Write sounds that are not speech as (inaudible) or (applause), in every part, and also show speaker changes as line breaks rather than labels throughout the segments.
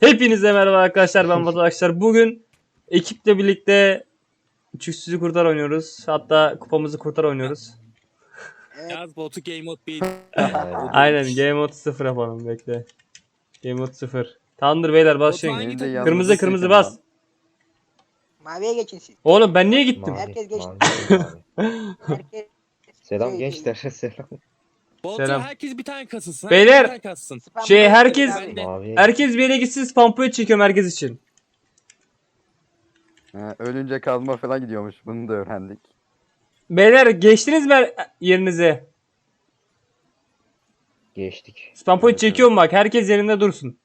Hepinize merhaba arkadaşlar ben (laughs) Batu Akşar. Bugün ekiple birlikte Çüksüzü Kurtar oynuyoruz. Hatta kupamızı kurtar oynuyoruz.
Yaz botu Game Mode 1. (laughs)
Aynen Game Mode 0 yapalım bekle. Game Mode 0. Tamamdır beyler başlayın. Kırmızı kırmızı bas.
Maviye geçin siz.
Oğlum ben niye gittim?
Mavi,
Herkes geçti.
mavi, mavi.
Herkes
Selam
Şey,
gençler selam.
Botu
Selam.
herkes bir tane kasılsın.
Beyler.
bir tane kassın.
spam
Şey, herkes-
abi.
Mavi.
Herkes bir yere gitsin spam point çekiyorum herkes için.
Ha, ölünce kazma falan gidiyormuş. Bunu da öğrendik.
Beyler geçtiniz mi yerinize?
Geçtik.
Spam point
Evet,
çekiyorum bak herkes yerinde dursun.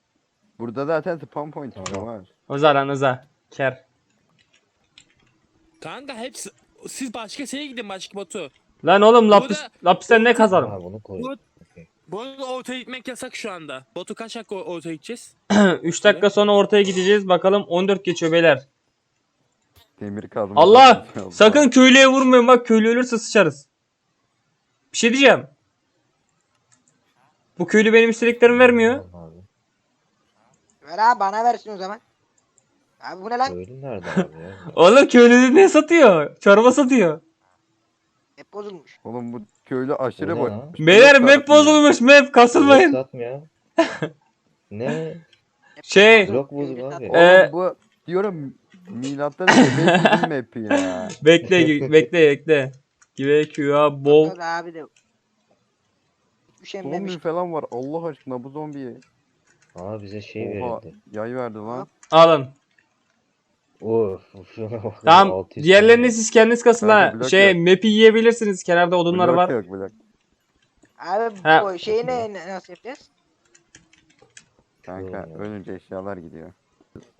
Burada zaten spam point
Tamam.
var.
Oza lan oza. Ker.
Kanka hepsi siz başka şeye gidin başka botu.
Lan oğlum lapis,
Burada-
lapisten ne kazalım?
Ha, bunu koy.
Bu- arada ortaya gitmek yasak şu anda. Botu kaç dakika ortaya gideceğiz? (clears throat)
3 dakika sonra ortaya gideceğiz. Bakalım 14 geçiyor beyler.
Demir kazma.
Allah! Sakın köylüye vurmayın bak köylü ölürse sıçarız. Bir şey diyeceğim. Bu köylü benim istediklerimi vermiyor.
Abi.
Ver abi bana versin o zaman. Abi bu ne lan?
Köylü nerede abi ya? (laughs)
Oğlum köylü ne satıyor? Çorba satıyor.
Hep bozulmuş.
Oğlum bu köylü aşırı
Bu ne
boş.
Beyler map bozulmuş map kasılmayın.
Satmıyor. (laughs) ne?
Şey-.
Blok bozuk abi.
Oğlum
Ee,
bu diyorum milattan önce (laughs) bizim map'i ya.
Bekle bekle bekle. Give QA bol.
Tat Abi de. Üşenmemiş.
Zombi falan var. Allah aşkına bu zombiye.
Aa bize şey
Oha
verildi.
yay verdi lan.
Alın.
Of. bak.
Tamam
600
diğerlerini siz kendiniz kasın ha.
blok
Şey map'i yiyebilirsiniz. Kenarda odunlar
Blok
var.
yok blok.
Abi
Ha.
bu şeyi ne ne- nasıl yapacağız?
Kanka
Yok.
ölünce eşyalar gidiyor.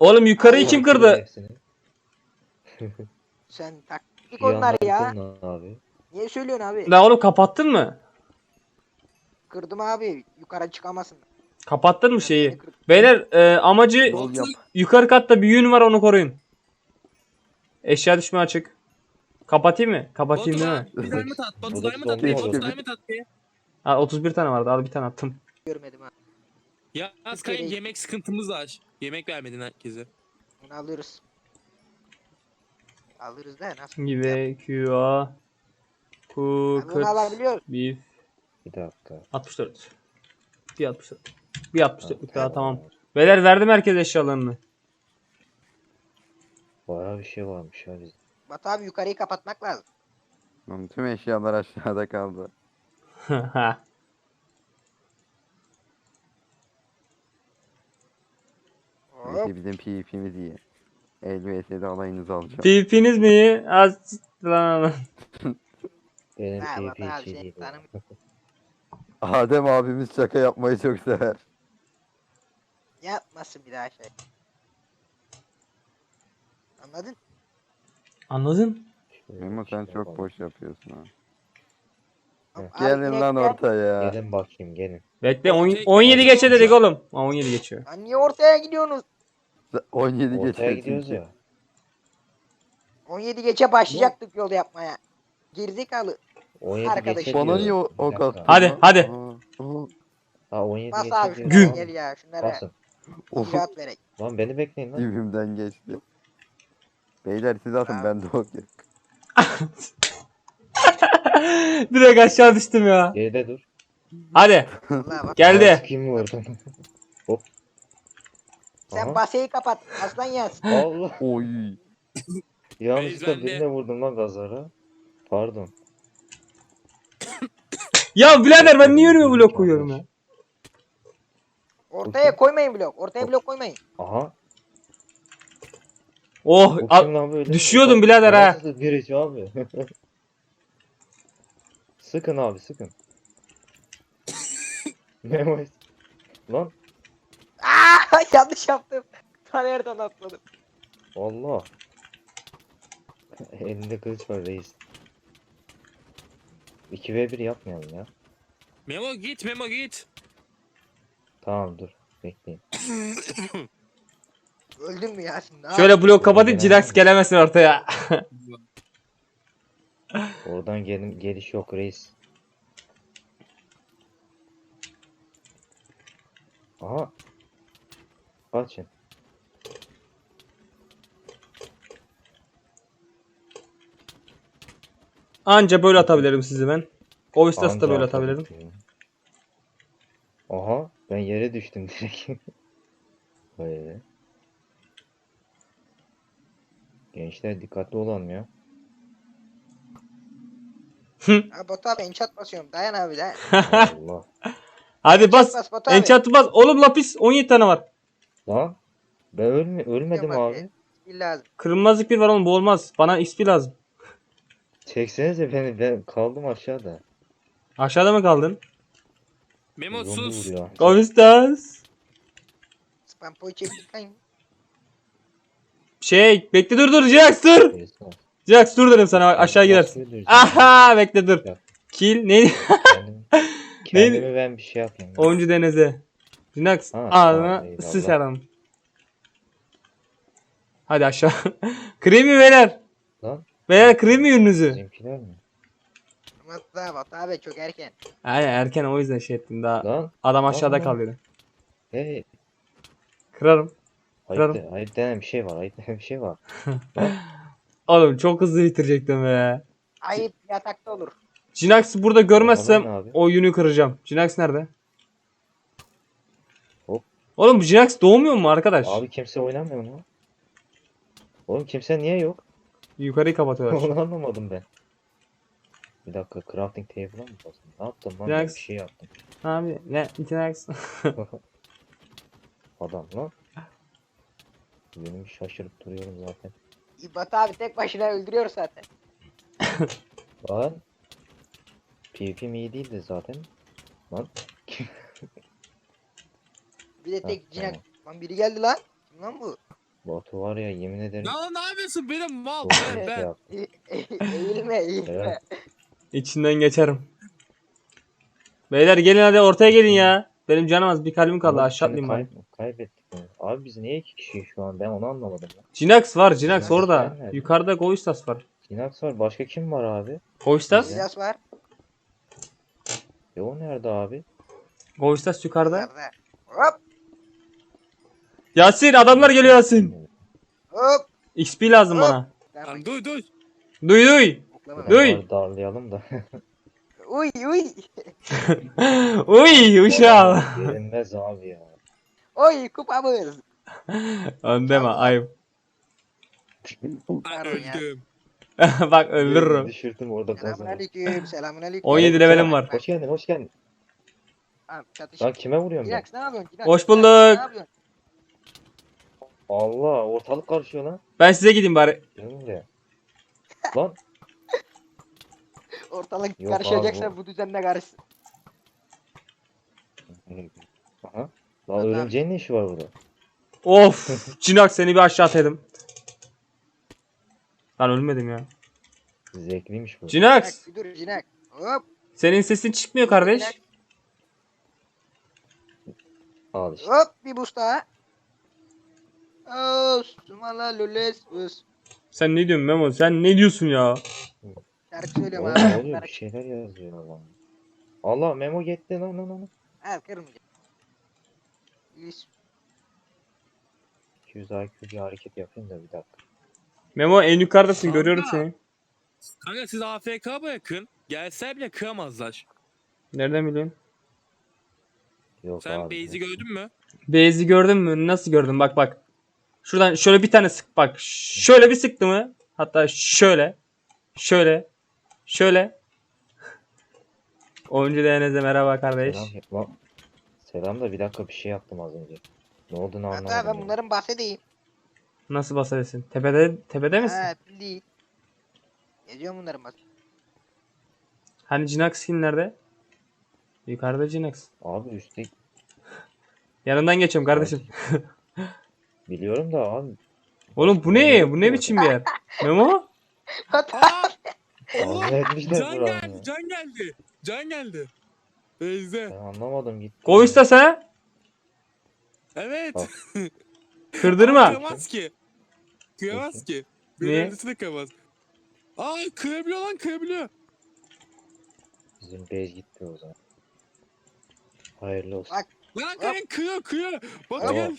Oğlum yukarıyı kim
Kırdı hepsini. (laughs)
Sen taktik onlar ya.
Abi.
Niye söylüyorsun abi?
La oğlum kapattın mı?
Kırdım abi. Yukarı çıkamasın.
Kapattın mı şeyi?
kırdım.
Beyler e, amacı
Yol yap.
yukarı katta bir yün var onu koruyun. Eşya düşme açık. Kapatayım mı? Kapatayım değil mi?
bir diamond at.
Da
diamond at. Botu
oldu.
diamond at.
Ha 31 tane vardı al bir tane attım.
Görmedim abi.
Ya az yemek sıkıntımız var. Yemek vermedin herkese.
Bunu alırız. Alırız da nasıl?
Give QA Ku
Abi bunu alabiliyoruz.
Beef
Bir dakika.
64. Bir 64. Bir 64 daha tamam. Beyler verdim herkes eşyalarını.
Bayağı bir şey varmış ya bizde.
Batu abi yukarıyı kapatmak lazım.
Lan tüm eşyalar aşağıda kaldı. (laughs)
Hop.
Neyse bizim PvP'miz iyi. LVS'de alayınızı alacağım.
PvP'niz mi iyi? Az lan lan. (laughs)
Benim
Ha,
PvP
abi, seni
değil.
tanım-
Adem abimiz şaka yapmayı çok sever.
Yapmasın bir daha şey. Anladın?
Anladın?
Memo sen
şey
çok boş yapıyorsun ha.
Abi
Gelin lan ortaya.
Gelin bakayım gelin.
Bekle on-
Okey.
17 geçe dedik oğlum. Ha, 17 geçiyor.
Lan niye ortaya gidiyorsunuz?
17
Ortaya gidiyoruz ya.
17 geçe başlayacaktık yol yapmaya. Gerizekalı.
17
Arkadaş.
geçe
Bana
diyoruz.
niye o,
Bir
o
dakika.
Hadi,
lan?
hadi.
Aa, aa.
Ha 17
Bas
geçe
abi
diyoruz.
şunlara
Gün.
gel ya şunlara.
Basın.
Of,
verek.
Lan beni bekleyin lan.
dibimden geçti. Beyler siz atın ben de ok yok. (laughs)
Direkt aşağı düştüm ya.
Geride dur.
Hadi
bak.
geldi.
Kim vurdu? Hop.
Sen
Aha.
baseyi kapat. Aslan yaz.
Allah.
Oy.
Yanlışlıkla
Beyzbende.
birine vurdum lan gazara. Pardon. (coughs)
Ya birader ben niye önüme blok koyuyorum ya?
Ortaya koymayın blok. Ortaya blok koymayın.
Aha.
Oh
Bu
al-
kim lan böyle?
düşüyordum
Bak,
birader ha.
Birici abi? (laughs) sıkın abi sıkın. (laughs) Memo. Lan
Aa yanlış yaptım. Ta nereden atladım?
Allah. (laughs) Elinde kılıç var reis. 2v1 yapmayalım ya.
Memo git Memo git.
Tamam dur. Bekleyin.
Öldün mü ya şimdi?
Şöyle blok kapatayım Cidax gelemesin ortaya. (laughs)
Oradan gelin geliş yok reis. Aha. Kaçın.
Anca böyle atabilirim sizi ben. Oistas'ı da
Anca
böyle atabilirim.
Aha ben yere düştüm direkt. Böyle. (laughs) Gençler dikkatli olalım ya.
Abi Batu abi enchant basıyorum. Dayan abi dayan. (laughs)
Allah.
Hadi bas.
Bas Batu abi.
Enchant'ı bas. Oğlum lapis 17 tane var.
Lan ben ölme ölmedim
Yok abi.
abi.
Skill lazım.
Kırılmazlık bir var oğlum bu olmaz. Bana XP lazım.
Çeksenize beni ben kaldım aşağıda.
Aşağıda mı kaldın?
Memo
Zombi
sus.
vuruyor.
Spam poy çektik lan.
Şey bekle dur dur Jax dur. Jax dur dedim sana aşağı gidersin. Aha bekle dur.
Yap.
Kill neydi? (laughs)
Kendimi, ben bir şey yapayım. ya.
Oyuncu deneze. Jinax
Ha,
ağzına sıçarım. Hadi aşağı. (laughs) kremi beyler.
Lan
Beyler kremi ürününüzü.
bizimkiler mi?
Daha Batu abi çok erken.
Aynen erken o yüzden şey ettim daha.
Lan
Adam aşağıda
Lan.
kalıyordu.
hey
Kırarım.
Ayıp, de, ayıp denen bir şey var ayıp denen bir şey var. (laughs)
Oğlum çok hızlı bitirecektim be.
Ayıp yatakta olur.
Jinax'ı burada görmezsem
Bakalım abi.
o yünü kıracağım. Jinax nerede?
Hop.
Oğlum bu Jinax doğmuyor mu arkadaş?
Abi kimse oynamıyor mu? Oğlum kimse niye yok?
Yukarıyı kapatıyorlar. (laughs)
Onu anlamadım ben. Bir dakika crafting table'a mı bastım? Ne yaptım lan? Ben
Relax.
bir şey yaptım.
Abi ne Jinax? (laughs)
Adam lan. Benim şaşırıp duruyorum zaten.
Batu abi tek başına öldürüyor zaten. (laughs)
Lan. PvP'm iyi değildi zaten. Lan.
Bir de tek cinak. Lan biri geldi lan. Kim lan bu?
Batu var ya yemin ederim.
Lan ne yapıyorsun benim mal ben ben.
E- (laughs) e- eğilme eğilme.
Evet.
İçinden geçerim. Beyler gelin hadi ortaya gelin ya. Benim canım az bir kalbim kaldı aşağı atlayayım bari.
kay- kaybettik mi? Abi biz niye iki kişiyiz şu an? Ben onu anlamadım. ya.
Jinax var Jinax
Jinax
orada.
nerede?
Yukarıda Goistas var.
Jinax var. Başka kim var abi?
Goistas?
Silas var.
E o nerede abi?
Goistas yukarıda.
Yukarıda. Hop
Yasin adamlar geliyor Yasin.
hop.
XP lazım
Hop.
bana.
Lan.
Duy duy.
Oklama.
Duy.
Bunları Darlayalım da. (laughs)
Uy uy. (laughs)
Uy uşağım.
Yenilmez abi ya.
Oy kupamız.
Öndeme ayıp.
Ay,
Pardon ya.
öldüm. (laughs)
Bak öldürürüm.
Düşürdüm orada
Selamun
kazanı.
aleyküm. Selamun aleyküm.
17 levelim var.
Hoş geldin hoş geldin.
Çatış.
Lan kime vuruyorum ben?
Ne yapıyorsun?
Hoş
Ne
bulduk.
yapıyorsun?
Allah ortalık karışıyor lan.
Ben size gideyim bari.
Gelin buraya. Lan
Ortalık
Yok
karışacaksa
abi,
bu düzenle karışsın.
Aha. Lan örümceğin ne işi var burada?
Of. (laughs) Cinak seni bir aşağı ataydım. Ben ölmedim ya.
Zevkliymiş bu.
Bir dur Cinax. Hop.
Senin sesin çıkmıyor kardeş.
Al işte.
Hop bir boost daha. Osmala lules us.
Sen ne diyorsun Memo? Sen ne diyorsun ya?
Şarkı söylüyorum
Oğlum ne
abi.
oluyor? Bir şeyler yazıyor adam. Allah memo gitti lan lan lan.
Ha kırmayacağım. Lis-
200 IQ bir hareket yapayım da bir dakika.
Memo en yukarıdasın görüyorum
Kanka.
seni.
Kanka siz AFK bırakın. Gelse bile kıramazlar.
Nereden biliyorsun?
Yok
Sen
abi.
Baze'i gördün mü?
Beyzi gördün mü? Nasıl gördün? Bak bak. Şuradan şöyle bir tane sık bak. Şöyle bir sıktı mı? Hatta şöyle. Şöyle. Şöyle. Oyuncu DNZ'e merhaba kardeş.
Selam, lan. Selam da bir dakika bir şey yaptım az önce. Ne olduğunu
Hatta
anlamadım.
ben
ya.
bunların bahsedeyim.
Nasıl basabilirsin? Tepede tepede misin?
Ha değil. Geziyorum bunların bahsedeyim.
Hani Jinax skin nerede? Yukarıda Jinax.
Abi üstte (laughs)
Yanından geçiyorum kardeşim.
biliyorum da abi.
Oğlum bu ne? Bu ne biçim bir yer? Memo? (laughs)
Hatta
Aa! Oğlum!
Tahmin etmişler
Can geldi, can geldi. Can geldi.
Ben anlamadım gitti.
Koysta sen.
Evet.
Bak. (laughs)
Kırdırma.
Kıramaz ki. Kıramaz ki.
Niye?
Bir öncesi de kıramaz. Aa kırabiliyor lan kırabiliyor.
Bizim base gitti o zaman. Hayırlı olsun.
Bak.
Lan kanka kırıyor kırıyor. Batu
Tamam.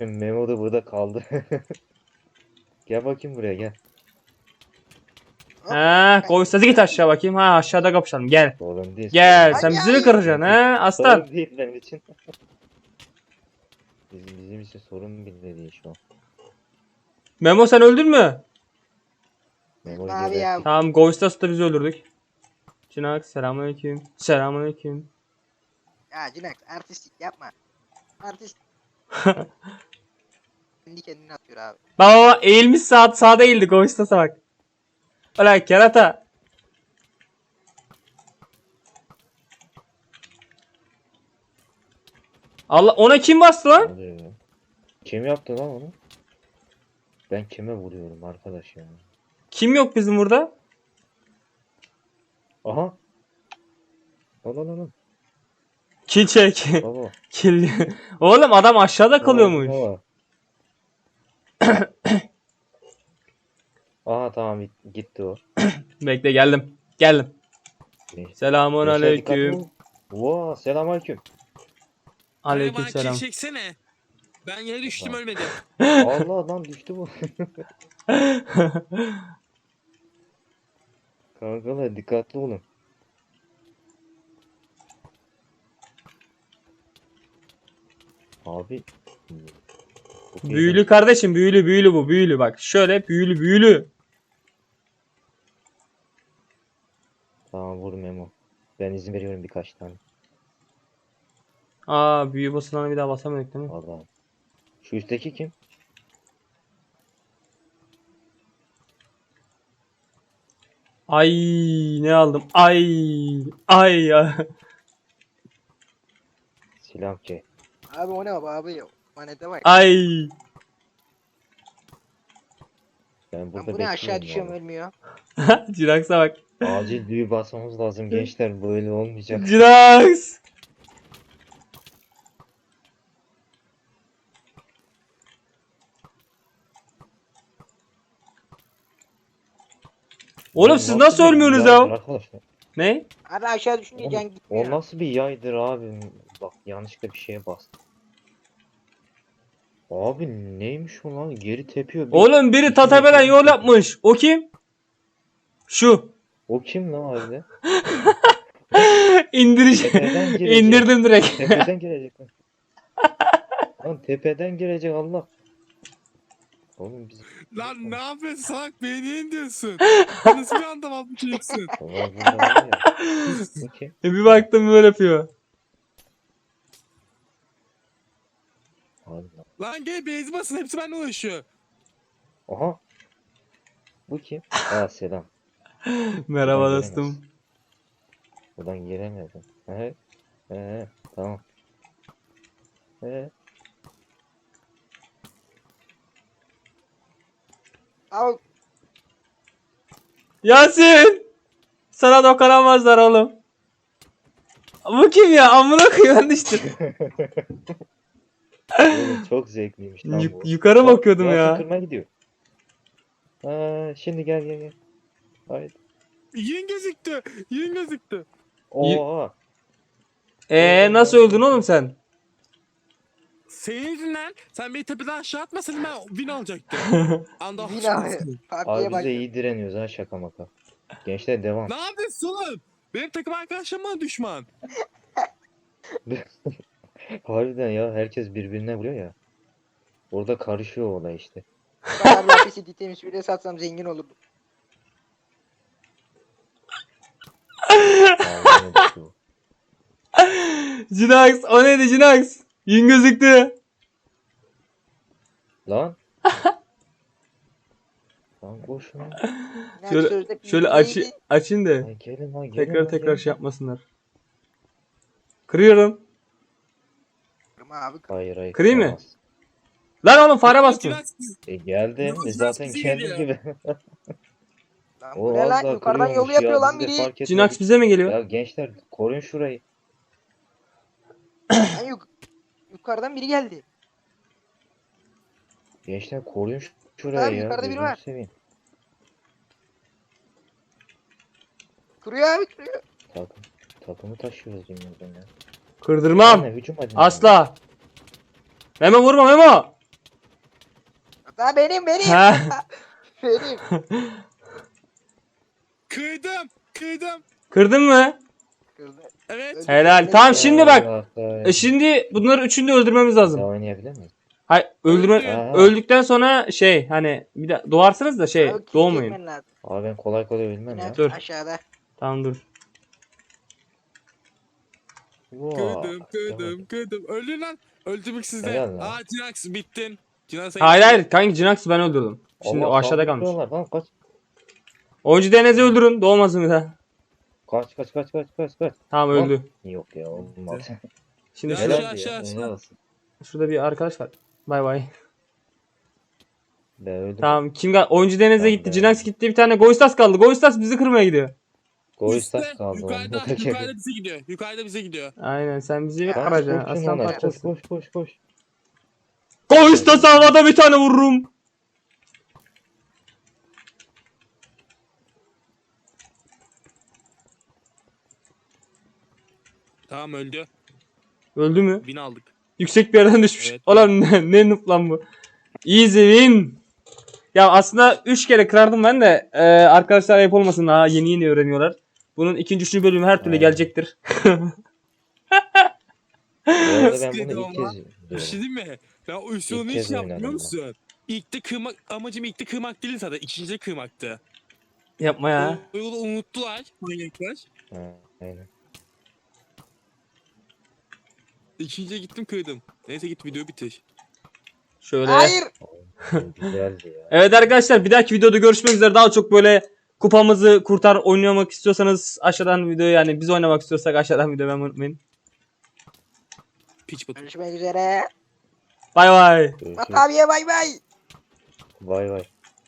gel.
Memo da burada kaldı. (laughs) gel bakayım buraya gel.
Ha, koysası git aşağı bakayım. Ha aşağıda kapışalım. Gel.
Sorun değil.
Gel. Sen bizi mi kıracaksın ha aslan?
Sorun değil benim için. (laughs) bizim, bizim için sorun bile değil şu an.
Memo sen öldün mü?
Memo
Abi ya.
Tamam Ghostas da biz öldürdük. Çınak selamünaleyküm. Selamünaleyküm.
Ya Cinax artistlik yapma. Artist. (laughs) Kendi kendine atıyor abi.
Baba baba eğilmiş saat sağda eğildi Ghostas'a bak. Ulan kerata. Allah ona kim bastı lan?
ya? Kim yaptı lan onu? Ben kime vuruyorum arkadaş ya?
Kim yok bizim burada?
Aha. Al al, al.
Kill çek.
Baba. (laughs)
Kill. Oğlum adam aşağıda kalıyormuş.
Baba. (coughs) Aha tamam gitti o. (clears throat)
Bekle geldim. Geldim. Selamun
Gençler dikkatli
aleyküm.
olun. Vaa selamünaleyküm.
Aleyküm
Galiba
selam.
çeksene. Ben yere düştüm ölmedim. (laughs) (laughs)
Allah lan düştü bu. (laughs) Kankalar dikkatli olun. Abi. bu
büyülü kardeşim büyülü büyülü bu büyülü bak. Şöyle büyülü büyülü.
Tamam vur Memo. Ben izin veriyorum birkaç tane.
Aa büyü basılanı bir daha basamadık değil mi?
Allah'ım. Şu üstteki kim?
Ay ne aldım? Ay ay ya.
Silah ki.
Abi o ne abi ya. Manete bak.
Ay.
Ben
Ben
burada
bu ne aşağı düşüyorum ölmüyor. (laughs)
Cirax'a bak.
Acil büyü basmamız lazım gençler böyle olmayacak.
Cirax. Oğlum siz nasıl ölmüyorsunuz ya?
Arkadaşlar.
Ne?
Abi aşağı düşünce can
O nasıl bir yaydır abi? Bak yanlışlıkla bir şeye bastım. Abi neymiş o lan? Geri tepiyor. Bir-
Oğlum biri tatebeden yol yapmış. O kim? Şu.
O kim lan. (laughs) Tepeden girecek.
İndirdim direkt.
Tepeden girecek lan. Lan tepeden girecek Allah. Oğlum biz
Lan ne yapıyorsun salak beni niye indiriyorsun? Nasıl bir anda (laughs)
kim?
E bir baktım böyle yapıyor.
Allah.
Lan gel base basın hepsi benimle uğraşıyor.
Aha. Bu kim? Aa selam.
Merhaba
Buradan
dostum.
giremez. Buradan giremedim. He. He. Tamam. He.
Abi
Yasin! Sana dokunamazlar oğlum. Bu kim ya? Amına koyayım düştüm. (laughs)
Çok zevkliymiş lan
Yuk-
bu.
yukarı
Bak,
bakıyordum
Yasin
ya.
kırmaya gidiyor. Aa, şimdi gel gel gel. Haydi.
Yün gözüktü. Yün gözüktü.
Oha.
Ee nasıl öldün oğlum sen?
Senin yüzünden sen beni tepeden aşağı atmasaydın ben win alacaktım. (laughs) Anda
Win abi. (laughs)
Abi
PUBG'ye
biz
bak.
de iyi direniyoruz ha şaka maka. Gençler devam.
Ne yapıyorsun oğlum? Benim takım arkadaşlarım bana düşman. (laughs)
Harbiden ya herkes birbirine vuruyor ya. Orada karışıyor olay işte.
Ben abi hapisi diteymiş bile satsam zengin olurdum.
Jinax o neydi Jinax? Yün gözüktü.
Lan. (laughs) Lan koşun. lan.
Şöyle- Şöyle
neydi?
aç açın da
gelin lan gelin
tekrar
lan,
tekrar
gelin.
şey yapmasınlar. Kırıyorum.
Ama Abi
Hayır hayır.
Kırayım mı? Lan oğlum fare bastım.
E geldim. E zaten kendi gibi. (laughs)
lan
O
bu ne
az
lan
daha
yukarıdan yolu
kırıyormuş
yapıyor
ya,
lan
biz de
biri.
fark etmedik.
Jinax bize mi geliyor?
Ya gençler koruyun şurayı. (clears throat)
Lan yuk yukarıdan biri geldi.
Gençler koruyun şu- şurayı
Abi,
ya.
yukarıda biri var.
seveyim.
Kırıyor abi kırıyor.
Takım, takımı taşıyoruz dünyadan ya.
Kırdırmam.
Anne, hücum hadi.
Asla. Memo vurma Memo.
Ha benim benim.
Ha. (laughs)
benim. (laughs)
Kırdım. Kırdım.
Kırdın mı?
Kırdı.
Evet.
Helal. Tamam şimdi bak. E şimdi bunları üçünü de öldürmemiz lazım.
Oynayabilir miyiz?
Hay öldürme öldükten sonra şey hani bir de doğarsınız da şey
kill
doğmayın.
lazım.
Abi ben kolay kolay ölmem ya.
Dur.
aşağıda.
Tamam dur.
Wow.
Kırdım. Kırdım. Kırdım. Öldü lan. Öldürmek sizde.
Helal lan.
Aa Cinax bittin. Cinax
Hayır hayır kanki Jinax'ı ben öldürdüm. Şimdi
Allah
o aşağıda kalmış.
kaldırıyorlar Lan kaç
Oyuncu Deniz'i öldürün doğmasın bir daha.
kaç kaç kaç kaç kaç kaç.
Tamam öldü.
Yok ya olmaz.
Şimdi
Ya,
şurada,
aşağı, aşağı, aşağı.
şurada bir arkadaş var. Bay bay.
Ben öldüm.
Tamam kim gal Oyuncu Deniz'e
Tamam,
gitti.
ben-
Jinax gitti. Bir tane Goistas kaldı. Goistas bizi kırmaya gidiyor.
Goistas
Üstte,
kaldı.
Yukarıda, (laughs) yukarıda bize gidiyor. Yukarıda bize gidiyor.
Aynen sen bizi kıracaksın.
Koşun
Aslan
koş
parçası.
koş koş koş.
Goistas havada bir tane vururum.
Tamam öldü.
Öldü mü?
Bin aldık.
Yüksek bir yerden düşmüş.
Evet.
Ulan ne, ne noob lan bu. Easy win. Ya aslında 3 kere kırardım ben de e, arkadaşlar ayıp olmasın daha yeni yeni öğreniyorlar. Bunun ikinci üçüncü bölümü her türlü
Evet.
gelecektir.
Bu arada ben
Sıkıntı
bunu ilk
ama.
kez
Bir şey mi? Ben o
İlk
hiç
kez
yapmıyor
oynadım
musun? İlk de kırmak, amacım ilk de kırmak değil zaten. İkinci de kırmaktı.
Yapma ya.
O yolu unuttular manyaklar.
Ha, aynen.
İkinciye gittim kırdım. Neyse git video bitir.
Şöyle.
Hayır. (laughs)
Bu Güzeldi ya.
Evet arkadaşlar bir dahaki videoda görüşmek üzere. Daha çok böyle kupamızı kurtar oynamak istiyorsanız aşağıdan video yani biz oynamak istiyorsak aşağıdan video beğenmeyi unutmayın.
Piç batı.
Görüşmek üzere.
Bay bay.
Bat abiye bay bay.
Vay vay.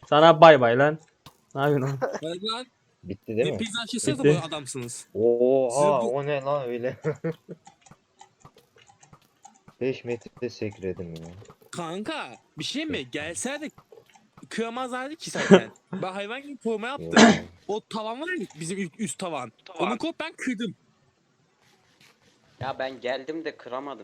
Sana bay bay lan. Ne yapıyorsun oğlum?
Hadi lan.
Bitti değil mi?
pizza açırsanız da
Bitti.
böyle adamsınız.
Oha
bu-
o ne lan öyle. (laughs) 5 metre sekredim ya.
Kanka bir şey mi? Gelseydi kıramazlardı ki (laughs) zaten. ben hayvan gibi
Yok.
yaptım. O tavan var ya bizim üst, üst tavan. Onu kop ben kırdım.
Ya ben geldim de kıramadım.